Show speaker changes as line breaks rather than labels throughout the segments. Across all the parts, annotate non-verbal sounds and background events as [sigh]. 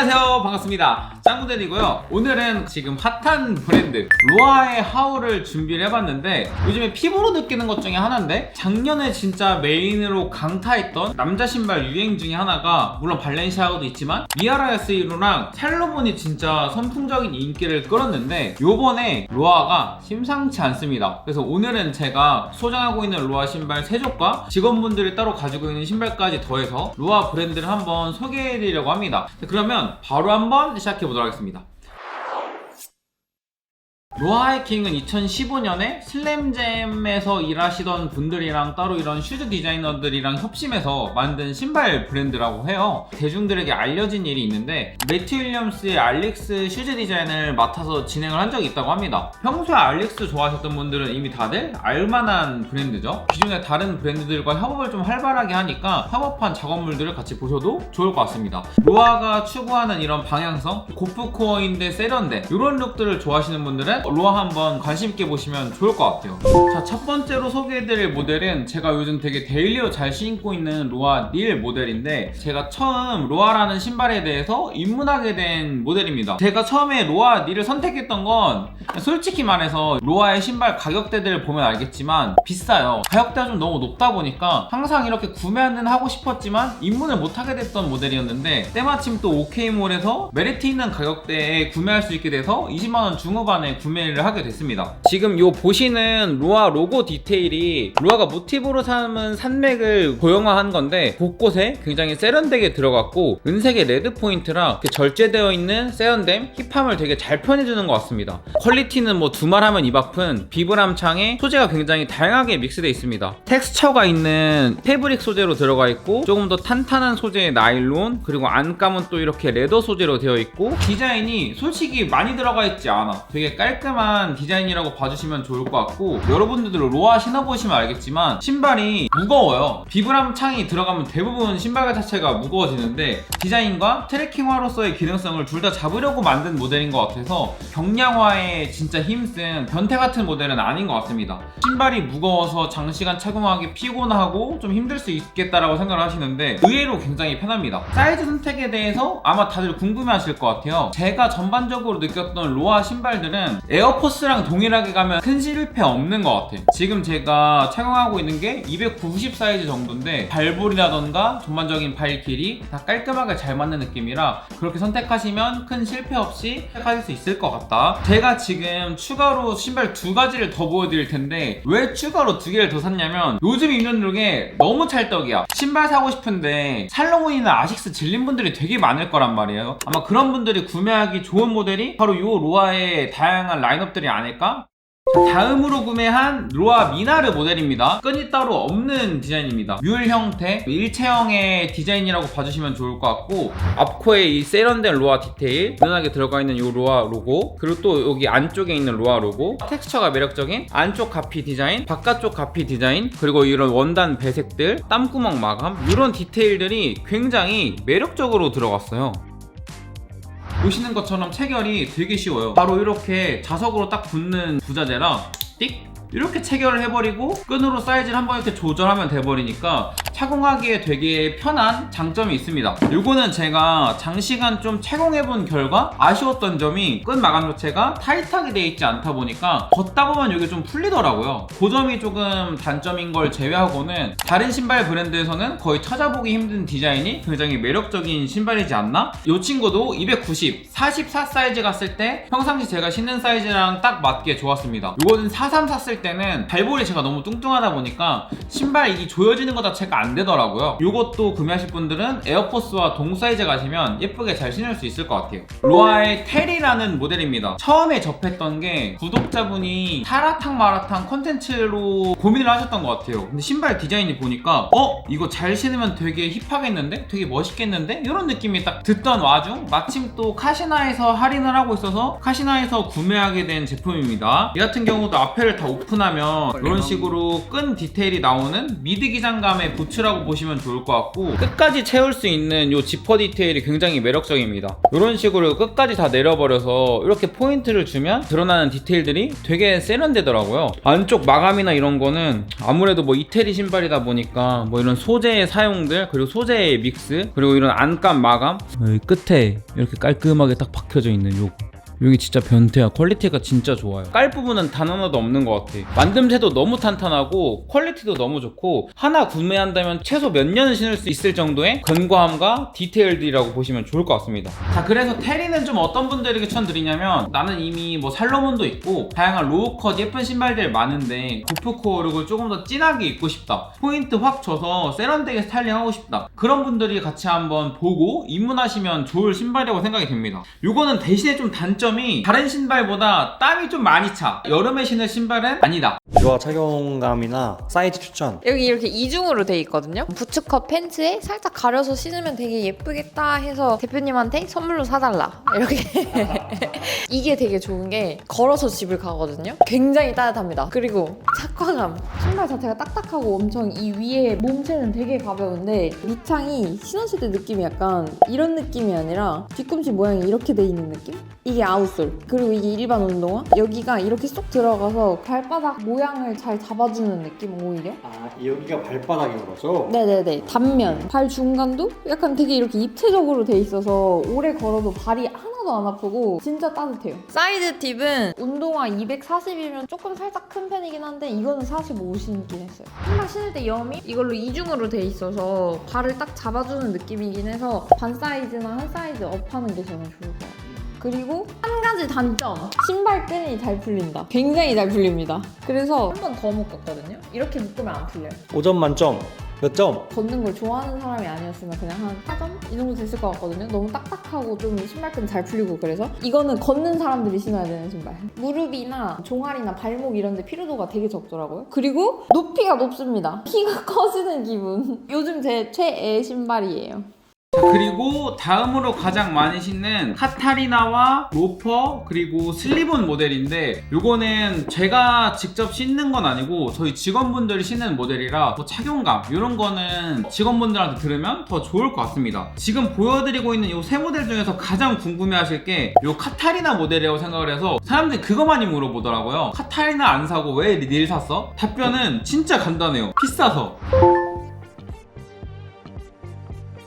안녕하세요. 반갑습니다. 짱구대이고요. 오늘은 지금 핫한 브랜드 로아의 하울을 준비를 해봤는데 요즘에 피부로 느끼는 것 중에 하나인데 작년에 진짜 메인으로 강타했던 남자 신발 유행 중에 하나가 물론 발렌시아가도 있지만 미아라 SE로랑 찰로본이 진짜 선풍적인 인기를 끌었는데 요번에 로아가 심상치 않습니다. 그래서 오늘은 제가 소장하고 있는 로아 신발 세족과 직원분들이 따로 가지고 있는 신발까지 더해서 로아 브랜드를 한번 소개해드리려고 합니다. 그러면 바로 한번 시작해 보도록 하겠습니다. 로아이킹은 2015년에 슬램잼에서 일하시던 분들이랑 따로 이런 슈즈 디자이너들이랑 협심해서 만든 신발 브랜드라고 해요. 대중들에게 알려진 일이 있는데 매튜 윌리엄스의 알릭스 슈즈 디자인을 맡아서 진행을 한 적이 있다고 합니다. 평소에 알릭스 좋아하셨던 분들은 이미 다들 알만한 브랜드죠. 기존의 다른 브랜드들과 협업을 좀 활발하게 하니까 협업한 작업물들을 같이 보셔도 좋을 것 같습니다. 로아가 추구하는 이런 방향성, 고프 코어인데 세련돼 이런 룩들을 좋아하시는 분들은 로아 한번 관심 있게 보시면 좋을 것 같아요. 자, 첫 번째로 소개해드릴 모델은 제가 요즘 되게 데일리로 잘 신고 있는 로아 닐 모델인데 제가 처음 로아라는 신발에 대해서 입문하게 된 모델입니다. 제가 처음에 로아 닐을 선택했던 건 솔직히 말해서 로아의 신발 가격대들을 보면 알겠지만 비싸요. 가격대가 좀 너무 높다 보니까 항상 이렇게 구매는 하고 싶었지만 입문을 못하게 됐던 모델이었는데 때마침 또 OK몰에서 메리트 있는 가격대에 구매할 수 있게 돼서 20만원 중후반에 구매 를 하게 됐습니다. 지금 요 보시는 로아 로고 디테일이 로아가 모티브로 삼은 산맥을 고형화한 건데 곳곳에 굉장히 세련되게 들어갔고 은색의 레드 이렇게 절제되어 있는 세련됨, 힙함을 되게 잘 표현해주는 것 같습니다. 퀄리티는 뭐 두말하면 입 아픈 비브람 창에 소재가 굉장히 다양하게 믹스되어 있습니다. 텍스처가 있는 패브릭 소재로 들어가 있고 조금 더 탄탄한 소재의 나일론 그리고 안감은 또 이렇게 레더 소재로 되어 있고 디자인이 솔직히 많이 들어가 있지 않아. 되게 깔끔 한 디자인이라고 봐주시면 좋을 것 같고 여러분들도 로아 신어보시면 알겠지만 신발이 무거워요. 비브람 창이 들어가면 대부분 신발 자체가 무거워지는데 디자인과 트레킹화로서의 기능성을 둘 다 잡으려고 만든 모델인 것 같아서 경량화에 진짜 힘쓴 변태 같은 모델은 아닌 것 같습니다. 신발이 무거워서 장시간 착용하기 피곤하고 좀 힘들 수 있겠다라고 생각을 하시는데 의외로 굉장히 편합니다. 사이즈 선택에 대해서 아마 다들 궁금해 하실 것 같아요. 제가 전반적으로 느꼈던 로아 신발들은 에어포스랑 동일하게 가면 큰 실패 없는 것 같아요. 지금 제가 착용하고 있는 게 290 사이즈 정도인데 발볼이라던가 전반적인 발 길이 다 깔끔하게 잘 맞는 느낌이라 그렇게 선택하시면 큰 실패 없이 선택하실 수 있을 것 같다. 제가 지금 추가로 신발 두 가지를 더 보여드릴 텐데 왜 추가로 두 개를 더 샀냐면 요즘 입는 룩에 너무 찰떡이야. 신발 사고 싶은데 살로몬이나 아식스 질린 분들이 되게 많을 거란 말이에요. 아마 그런 분들이 구매하기 좋은 모델이 바로 요 로아의 다양한 라인업들이 아닐까? 자, 다음으로 구매한 로아 미나르 모델입니다. 끈이 따로 없는 디자인입니다. 뮬 형태, 일체형의 디자인이라고 봐주시면 좋을 것 같고 앞코에 이 세련된 로아 디테일, 은은하게 들어가 있는 이 로아 로고, 그리고 또 여기 안쪽에 있는 로아 로고, 텍스처가 매력적인 안쪽 가피 디자인, 바깥쪽 가피 디자인, 그리고 이런 원단 배색들, 땀구멍 마감 이런 디테일들이 굉장히 매력적으로 들어갔어요. 보시는 것처럼 체결이 되게 쉬워요. 바로 이렇게 자석으로 딱 붙는 부자재라 띡 이렇게 체결을 해버리고 끈으로 사이즈를 한번 이렇게 조절하면 돼버리니까 착용하기에 되게 편한 장점이 있습니다. 이거는 제가 장시간 좀 착용해본 결과 아쉬웠던 점이 끈 마감 자체가 타이트하게 되어 있지 않다 보니까 걷다 보면 이게 좀 풀리더라고요. 그 점이 조금 단점인 걸 제외하고는 다른 신발 브랜드에서는 거의 찾아보기 힘든 디자인이 굉장히 매력적인 신발이지 않나? 이 친구도 290, 44 사이즈 갔을 때 평상시 제가 신는 사이즈랑 딱 맞게 좋았습니다. 이거는 43 샀을 때는 발볼이 제가 너무 뚱뚱하다 보니까 신발 이 조여지는 것 자체가 안 되더라고요. 이것도 구매하실 분들은 에어포스와 동 사이즈 가시면 예쁘게 잘 신을 수 있을 것 같아요. 로아의 테리라는 모델입니다. 처음에 접했던 게 구독자분이 타라탕 마라탕 컨텐츠로 고민을 하셨던 것 같아요. 근데 신발 디자인이 보니까 어? 이거 잘 신으면 되게 힙하겠는데? 되게 멋있겠는데? 이런 느낌이 딱 듣던 와중 마침 또 카시나에서 할인을 하고 있어서 카시나에서 구매하게 된 제품입니다. 이 같은 경우도 앞에를 다 오픈 오픈하면 이런 식으로 끈 디테일이 나오는 미드 기장감의 부츠라고 보시면 좋을 것 같고 끝까지 채울 수 있는 이 지퍼 디테일이 굉장히 매력적입니다. 이런 식으로 끝까지 다 내려버려서 이렇게 포인트를 주면 드러나는 디테일들이 되게 세련되더라고요. 안쪽 마감이나 이런 거는 아무래도 뭐 이태리 신발이다 보니까 뭐 이런 소재의 사용들 그리고 소재의 믹스 그리고 이런 안감 마감 여기 끝에 이렇게 깔끔하게 딱 박혀져 있는 요 여기 진짜 변태야. 퀄리티가 진짜 좋아요. 깔 부분은 단 하나도 없는 것 같아. 만듦새도 너무 탄탄하고 퀄리티도 너무 좋고 하나 구매한다면 최소 몇 년은 신을 수 있을 정도의 근거함과 디테일들이라고 보시면 좋을 것 같습니다. 자 그래서 테리는 좀 어떤 분들에게 추천드리냐면 나는 이미 뭐 살로몬도 있고 다양한 로우컷 예쁜 신발들 많은데 고프코어 룩을 조금 더 진하게 입고 싶다. 포인트 확 줘서 세련되게 스타일링하고 싶다. 그런 분들이 같이 한번 보고 입문하시면 좋을 신발이라고 생각이 됩니다. 요거는 대신에 좀 단 점이 다른 신발보다 땀이 좀 많이 차. 여름에 신을 신발은 아니다.
유아 착용감이나 사이즈 추천
여기 이렇게 이중으로 돼 있거든요. 부츠컷 팬츠에 살짝 가려서 신으면 되게 예쁘겠다 해서 대표님한테 선물로 사달라. 이렇게. [laughs] 이게 되게 좋은 게 걸어서 집을 가거든요. 굉장히 따뜻합니다. 그리고 착화감. 신발 자체가 딱딱하고 엄청 이 위에 몸체는 되게 가벼운데 밑창이 신었을 때 느낌이 약간 이런 느낌이 아니라 뒤꿈치 모양이 이렇게 돼 있는 느낌? 이게 아웃 솔. 그리고 이게 일반 운동화. 여기가 이렇게 쏙 들어가서 발바닥 모양을 잘 잡아주는 느낌 오히려.
아 여기가 발바닥인 거죠?
네네네 단면 발 중간도 약간 되게 이렇게 입체적으로 돼 있어서 오래 걸어도 발이 하나도 안 아프고 진짜 따뜻해요 사이드 팁은 운동화 240이면 조금 살짝 큰 편이긴 한데 이거는 45 신긴 했어요 신발 신을 때 여미 이걸로 이중으로 돼 있어서 발을 딱 잡아주는 느낌이긴 해서 반 사이즈나 한 사이즈 업하는 게 저는 좋을 것 같아요 그리고 한 가지 단점 신발 끈이 잘 풀린다 굉장히 잘 풀립니다 그래서 한 번 더 묶었거든요 이렇게 묶으면 안 풀려요
5점 만점 몇 점?
걷는 걸 좋아하는 사람이 아니었으면 그냥 한 4점? 이 정도 됐을 것 같거든요. 너무 딱딱하고 좀 신발끈 잘 풀리고 그래서 이거는 걷는 사람들이 신어야 되는 신발. 무릎이나 종아리나 발목 이런 데 피로도가 되게 적더라고요. 그리고 높이가 높습니다. 키가 [laughs] 커지는 기분. 요즘 제 최애 신발이에요.
자, 그리고 다음으로 가장 많이 신는 카타리나와 로퍼 그리고 슬리본 모델인데 요거는 제가 직접 신는 건 아니고 저희 직원분들이 신는 모델이라 또 착용감 이런 거는 직원분들한테 들으면 더 좋을 것 같습니다. 지금 보여드리고 있는 요 세 모델 중에서 가장 궁금해하실 게 요 카타리나 모델이라고 생각을 해서 사람들이 그거 많이 물어보더라고요. 카타리나 안 사고 왜 닐 샀어? 답변은 진짜 간단해요. 비싸서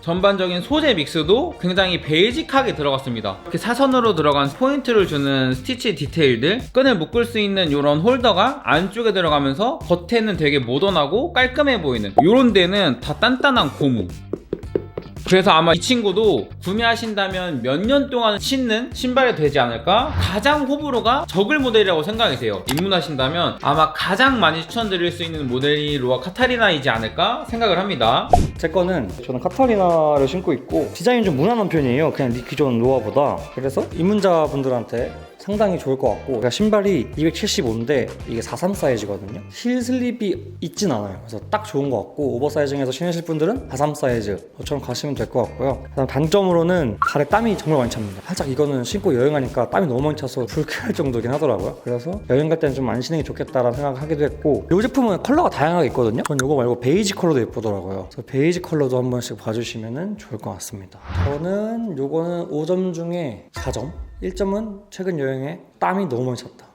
전반적인 소재 믹스도 굉장히 베이직하게 들어갔습니다. 이렇게 사선으로 들어간 포인트를 주는 스티치 디테일들, 끈을 묶을 수 있는 이런 홀더가 안쪽에 들어가면서 겉에는 되게 모던하고 깔끔해 보이는 이런 데는 다 단단한 고무. 그래서 아마 이 친구도 구매하신다면 몇 년 동안 신는 신발이 되지 않을까? 가장 호불호가 적을 모델이라고 생각이 돼요. 입문하신다면 아마 가장 많이 추천드릴 수 있는 모델이 로아 카타리나이지 않을까 생각을 합니다.
제 거는 저는 카타리나를 신고 있고 디자인이 좀 무난한 편이에요 그냥 니 기존 로아보다 그래서 입문자분들한테 상당히 좋을 것 같고 제가 신발이 275인데 이게 43 사이즈거든요. 힐 슬립이 있진 않아요. 그래서 딱 좋은 것 같고 오버사이징해서 신으실 분들은 43 사이즈 저처럼 가시면 될 것 같고요. 그다음 단점으로는 발에 땀이 정말 많이 찹니다. 살짝 이거는 신고 여행하니까 땀이 너무 많이 차서 불쾌할 정도긴 하더라고요. 그래서 여행 갈 때는 좀 안 신는 게 좋겠다라는 생각을 하기도 했고 이 제품은 컬러가 다양하게 있거든요. 전 이거 말고 베이지 컬러도 예쁘더라고요. 그래서 베이지 컬러도 한 번씩 봐주시면 좋을 것 같습니다. 저는 요거는 5점 중에 4점 1점은 최근 여행에 땀이 너무 많이 찼다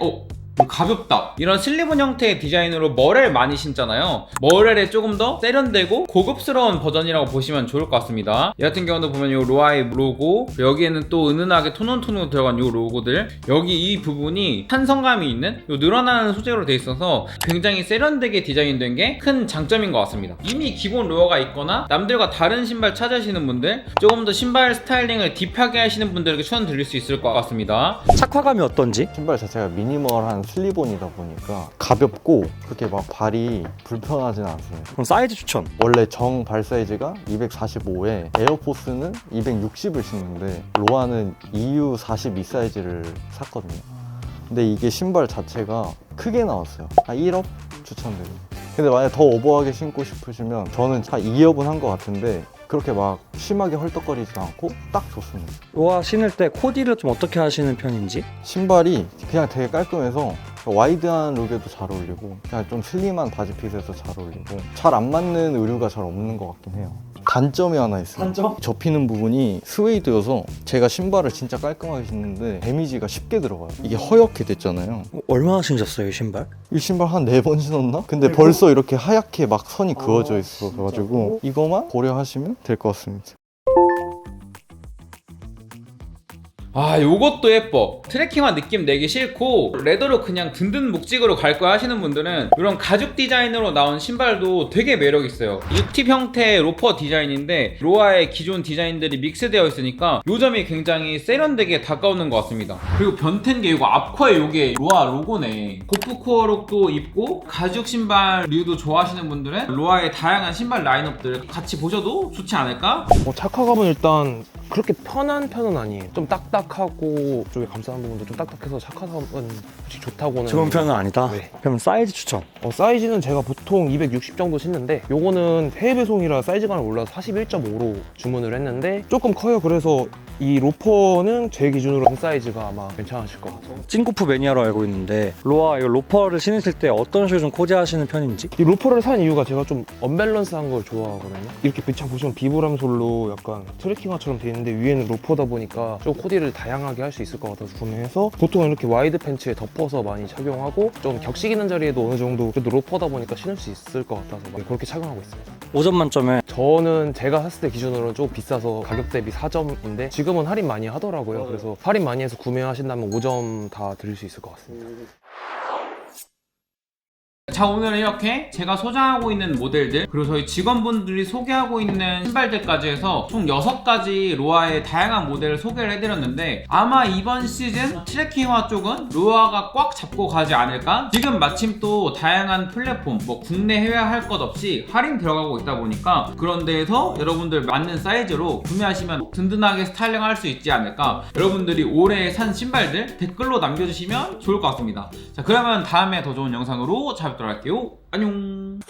어? 가볍다. 이런 슬리븐 형태의 디자인으로 머렐 많이 신잖아요. 머렐의 조금 더 세련되고 고급스러운 버전이라고 보시면 좋을 것 같습니다. 이 같은 경우도 보면 이 로아의 로고, 여기에는 또 은은하게 톤온톤으로 들어간 이 로고들, 여기 이 부분이 탄성감이 있는 이 늘어나는 소재로 돼 있어서 굉장히 세련되게 디자인된 게 큰 장점인 것 같습니다. 이미 기본 로어가 있거나 남들과 다른 신발 찾으시는 분들, 조금 더 신발 스타일링을 딥하게 하시는 분들에게 추천 드릴 수 있을 것 같습니다.
착화감이 어떤지
신발 자체가 미니멀한 슬리본이다 보니까 가볍고 그렇게 막 발이 불편하진 않습니다.
그럼 사이즈 추천
원래 정 발 사이즈가 245에 에어포스는 260을 신는데 로아는 EU 42 사이즈를 샀거든요. 근데 이게 신발 자체가 크게 나왔어요. 한 1억 추천드립니다. 근데 만약 더 오버하게 신고 싶으시면 저는 한 2업은 한 것 같은데 그렇게 막 심하게 헐떡거리지 않고 딱 좋습니다.
로아 신을 때 코디를 좀 어떻게 하시는 편인지?
신발이 그냥 되게 깔끔해서 와이드한 룩에도 잘 어울리고 그냥 좀 슬림한 바지핏에서 잘 어울리고 잘 안 맞는 의류가 잘 없는 것 같긴 해요. 단점이 하나 있어요.
단점?
접히는 부분이 스웨이드여서 제가 신발을 진짜 깔끔하게 신는데 데미지가 쉽게 들어가요. 이게 허옇게 됐잖아요.
어, 얼마나 신으셨어요, 이 신발?
이 신발 한 네 번 신었나? 근데 벌써 이렇게 하얗게 막 선이 그어져 있어. 그래가지고 이거만 고려하시면 될 것 같습니다.
아 요것도 예뻐. 트레킹화 느낌 내기 싫고 레더로 그냥 든든 묵직으로 갈 거야 하시는 분들은 이런 가죽 디자인으로 나온 신발도 되게 매력 있어요. U팁 형태의 로퍼 디자인인데 로아의 기존 디자인들이 믹스되어 있으니까 요 점이 굉장히 세련되게 다가오는 것 같습니다. 그리고 변태인 게 이거 앞코에 요게 로아 로고네. 고프코어 룩도 입고 가죽 신발 류도 좋아하시는 분들은 로아의 다양한 신발 라인업들 같이 보셔도 좋지 않을까?
어, 착화감은 일단 그렇게 편한 편은 아니에요. 좀 딱딱하고 쪽에 감싸는 부분도 좀 딱딱해서 착화감은 솔직히 좋다고는.
좋은 편은 아니다.
네.
그럼 사이즈 추천.
어, 사이즈는 제가 보통 260 정도 신는데 요거는 해외 배송이라 사이즈가 하나 올라서 41.5로 주문을 했는데 조금 커요. 그래서 이 로퍼는 제 기준으로 정 사이즈가 아마 괜찮으실 것 같아요.
찐코프 매니아로 알고 있는데 로아 이 로퍼를 신으실 때 어떤 식으로 좀 코디하시는 편인지?
이 로퍼를 산 이유가 제가 좀 언밸런스한 걸 좋아하거든요. 이렇게 비창 보시면 비브람 솔로 약간 트레킹화처럼 돼 있는 데 위에는 로퍼다 보니까 좀 코디를 다양하게 할 수 있을 것 같아서 구매해서 보통 이렇게 와이드 팬츠에 덮어서 많이 착용하고 좀 격식 있는 자리에도 어느 정도 그래도 로퍼다 보니까 신을 수 있을 것 같아서 그렇게 착용하고 있습니다.
5점 만점에
저는 제가 샀을 때 기준으로는 좀 비싸서 가격 대비 4점인데 지금은 할인 많이 하더라고요. 그래서 할인 많이 해서 구매하신다면 5점 다 드릴 수 있을 것 같습니다.
자 오늘은 이렇게 제가 소장하고 있는 모델들 그리고 저희 직원분들이 소개하고 있는 신발들까지 해서 총 6가지 로아의 다양한 모델을 소개를 해드렸는데 아마 이번 시즌 트레킹화 쪽은 로아가 꽉 잡고 가지 않을까? 지금 마침 또 다양한 플랫폼 뭐 국내 해외 할 것 없이 할인 들어가고 있다 보니까 그런 데에서 여러분들 맞는 사이즈로 구매하시면 든든하게 스타일링 할 수 있지 않을까 여러분들이 올해 산 신발들 댓글로 남겨주시면 좋을 것 같습니다 자 그러면 다음에 더 좋은 영상으로 찾아뵙도록 할게요. 안녕